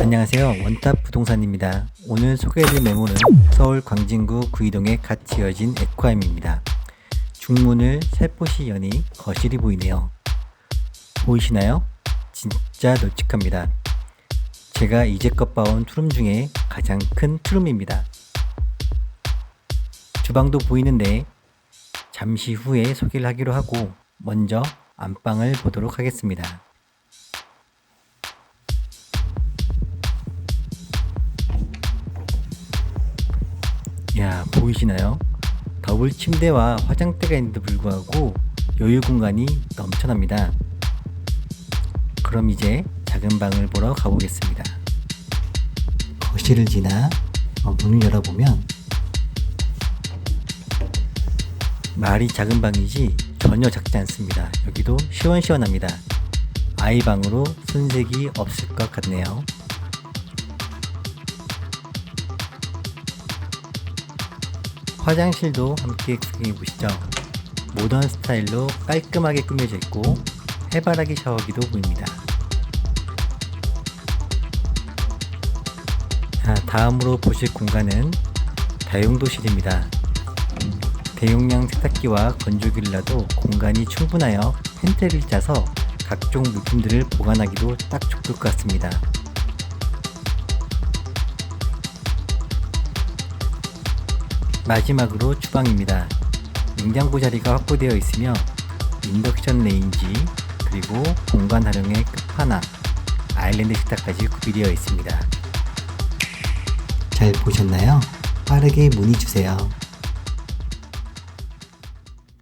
안녕하세요. 원탑 부동산입니다. 오늘 소개해드릴 매물은 서울 광진구 구이동에 갓 지어진 에코함입니다. 중문을 살포시 여니 거실이 보이네요. 보이시나요? 진짜 널찍합니다. 제가 이제껏 봐온 투룸 중에 가장 큰 투룸입니다. 주방도 보이는데 잠시 후에 소개를 하기로 하고 먼저 안방을 보도록 하겠습니다. 야 보이시나요? 더블 침대와 화장대가 있는데도 불구하고 여유 공간이 넘쳐납니다. 그럼 이제 작은 방을 보러 가보겠습니다. 거실을 지나 어, 문을 열어보면 말이 작은 방이지 전혀 작지 않습니다. 여기도 시원시원합니다. 아이 방으로 손색이 없을 것 같네요. 화장실도 함께 구경해 보시죠. 모던 스타일로 깔끔하게 꾸며져 있고 해바라기 샤워기도 보입니다. 자, 다음으로 보실 공간은 다용도실입니다. 대용량 세탁기와 건조기를 놔도 공간이 충분하여 텐트를 짜서 각종 물품들을 보관하기도 딱 좋을 것 같습니다. 마지막으로 주방입니다. 냉장고 자리가 확보되어 있으며 인덕션 레인지 그리고 공간 활용의 끝판왕 아일랜드 식탁까지 구비되어 있습니다. 잘 보셨나요? 빠르게 문의 주세요.